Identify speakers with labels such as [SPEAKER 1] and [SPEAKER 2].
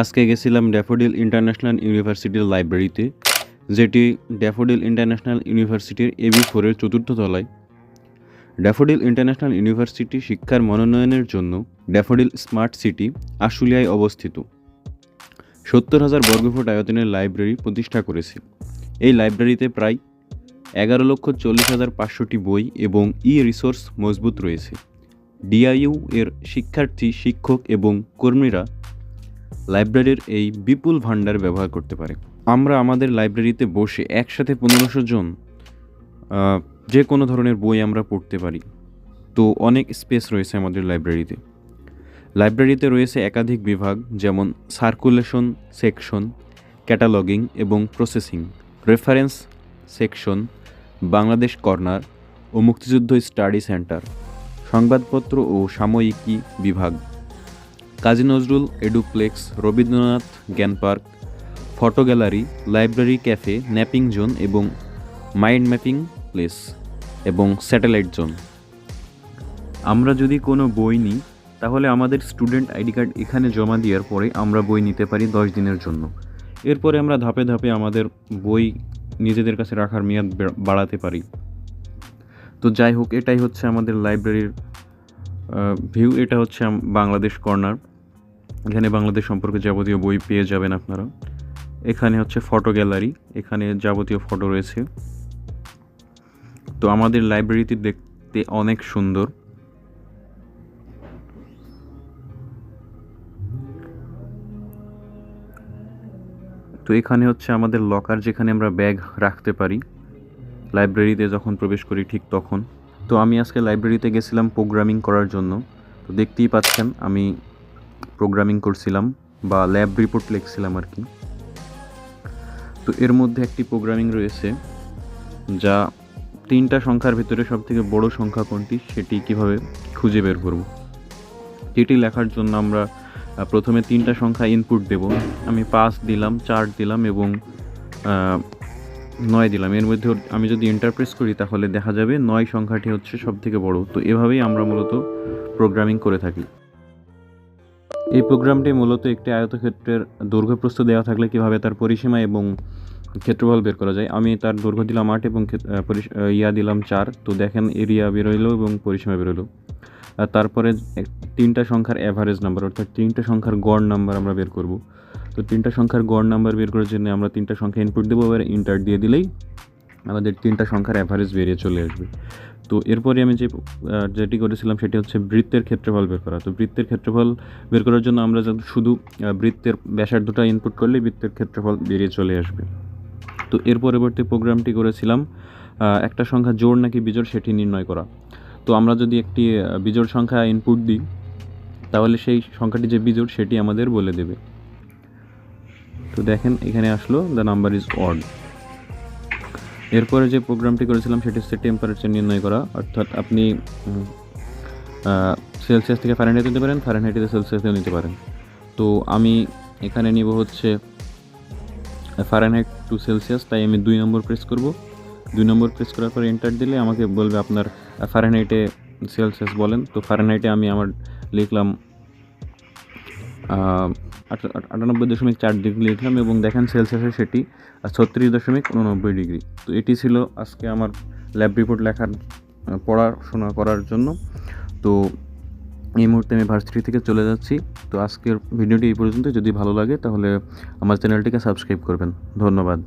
[SPEAKER 1] আজকে গেছিলাম daffodil international ইউনিভার্সিটির লাইব্রেরিতে, যেটি ড্যাফোডিল ইন্টারন্যাশনাল ইউনিভার্সিটির এবি ফোরের চতুর্থ তলায়। ড্যাফোডিল ইন্টারন্যাশনাল ইউনিভার্সিটি শিক্ষার মনোনয়নের জন্য ড্যাফোডিল স্মার্ট সিটি আশুলিয়ায় অবস্থিত। সত্তর হাজার বর্গফুট আয়তনের লাইব্রেরি প্রতিষ্ঠা করেছে। এই লাইব্রেরিতে প্রায় এগারো লক্ষ চল্লিশ হাজার পাঁচশোটি বই এবং ই রিসোর্স মজবুত রয়েছে। ডিআইইউ এর শিক্ষার্থী, শিক্ষক এবং কর্মীরা লাইব্রেরির এই বিপুল ভাণ্ডার ব্যবহার করতে পারে। আমরা আমাদের লাইব্রেরিতে বসে একসাথে পনেরোশো জন যে কোনো ধরনের বই আমরা পড়তে পারি। তো অনেক স্পেস রয়েছে আমাদের লাইব্রেরিতে। লাইব্রেরিতে রয়েছে একাধিক বিভাগ, যেমন সার্কুলেশন সেকশন, ক্যাটালগিং এবং processing, reference section, Bangladesh corner ও মুক্তিযুদ্ধ স্টাডি সেন্টার, সংবাদপত্র ও সাময়িকী বিভাগ। কাজী নজরুল এডুপ্লেক্স, রবীন্দ্রনাথ জ্ঞান park, photo gallery, library cafe, napping zone এবং মাইন্ড ম্যাপিং প্লেস এবং স্যাটেলাইট জোন। আমরা যদি কোনো বই নিই, তাহলে আমাদের স্টুডেন্ট আইডি কার্ড এখানে জমা দেওয়ার পরে আমরা বই নিতে পারি দশ দিনের জন্য। এরপরে আমরা ধাপে ধাপে আমাদের বই নিজেদের কাছে রাখার মেয়াদ বাড়াতে পারি। তো যাই হোক, এটাই হচ্ছে আমাদের লাইব্রেরির ভিউ এটা হচ্ছে বাংলাদেশ কর্নার এখানে বাংলাদেশ সম্পর্কে যাবতীয় বই পেয়ে যাবেন আপনারা। এখানে হচ্ছে ফটো গ্যালারি এখানে যাবতীয় ফটো রয়েছে। তো আমাদের লাইব্রেরিটি দেখতে অনেক সুন্দর। তো এখানে হচ্ছে আমাদের লকার যেখানে আমরা ব্যাগ রাখতে পারি। লাইব্রেরিতে যখন প্রবেশ করি ঠিক তখন। তো আমি আজকে লাইব্রেরিতে গেছিলাম প্রোগ্রামিং করার জন্য। তো দেখতেই পাচ্ছেন, আমি প্রোগ্রামিং করছিলাম বা ল্যাব রিপোর্ট লিখছিলাম আর কি। তো এর মধ্যে একটি প্রোগ্রামিং রয়েছে যা তিনটা সংখ্যার ভিতরে সব থেকে বড় সংখ্যা কোনটি সেটি কীভাবে খুঁজে বের করব। এটি লেখার জন্য আমরা প্রথমে তিনটা সংখ্যা ইনপুট দেব। আমি পাঁচ দিলাম, চার দিলাম এবং নয় দিলাম। এর মধ্যে আমি যদি ইন্টারপ্রেস করি তাহলে দেখা যাবে নয় সংখ্যাটি হচ্ছে সব থেকে বড়। তো এভাবেই আমরা মূলত প্রোগ্রামিং করে থাকি। এই প্রোগ্রামটি মূলত একটি আয়তক্ষেত্রের দৈর্ঘ্য প্রস্থ দেওয়া থাকলে কীভাবে তার পরিসীমা এবং ক্ষেত্রফল বের করা যায়? আমি তার দৈর্ঘ্য দিলাম আট এবং ইয়া দিলাম চার। তো দেখেন, এরিয়া বেরোইলো এবং পরিসীমা বেরোলো আর তারপরে তিনটা সংখ্যার অ্যাভারেজ নাম্বার অর্থাৎ তিনটা সংখ্যার গড় নাম্বার আমরা বের করব। তো তিনটা সংখ্যার গড় নাম্বার বের করার জন্য আমরা তিনটা সংখ্যা ইনপুট দেবো, এবার ইন্টার দিয়ে দিলেই আমাদের তিনটা সংখ্যার অ্যাভারেজ বেরিয়ে চলে আসবে। তো এরপরে আমি যে যেটি করেছিলাম সেটি হচ্ছে বৃত্তের ক্ষেত্রফল বের করা। তো বৃত্তের ক্ষেত্রফল বের করার জন্য আমরা শুধু বৃত্তের ব্যাসার্ধটা ইনপুট করলেই বৃত্তের ক্ষেত্রফল বেরিয়ে চলে আসবে। তো এর পরবর্তী প্রোগ্রামটি করেছিলাম একটা সংখ্যা জোড় নাকি বিজোড় সেটি নির্ণয় করা। তো আমরা যদি একটি বিজোড় সংখ্যা ইনপুট দিই, তাহলে সেই সংখ্যাটি যে বিজোড় সেটি আমাদের বলে দেবে। তো দেখেন, এখানে আসলো দ্য নাম্বার ইজ অড এরপরে যে প্রোগ্রামটি করেছিলাম, সেটি হচ্ছে টেম্পারেচার নির্ণয় করা। অর্থাৎ আপনি সেলসিয়াস থেকে ফারেনহাইট নিতে পারেন ফারেনহাইট থেকে সেলসিয়াসেও নিতে পারেন। তো আমি এখানে নিব হচ্ছে ফারেনহাইট টু সেলসিয়াস তাই আমি দুই নম্বর প্রেস করব। দুই নম্বর প্রেস করার পরে এন্টার দিলে আমাকে বলবে আপনার ফারেনহাইটে সেলসিয়াস বলেন। তো ফারেনহাইটে আমি আমার লিখলাম আটানব্বই দশমিক চার ডিগ্রি লিখলাম এবং দেখেন সেলসিয়াসে সেটি ছত্রিশ দশমিক উননব্বই ডিগ্রি। তো এটি ছিল আজকে আমার ল্যাব রিপোর্ট লেখার পড়াশোনা করার জন্য। তো এই মুহূর্তে আমি ভার্সিটি থেকে চলে যাচ্ছি। তো আজকের ভিডিওটি এই পর্যন্ত যদি ভালো লাগে তাহলে আমার চ্যানেলটিকে সাবস্ক্রাইব করবেন। ধন্যবাদ।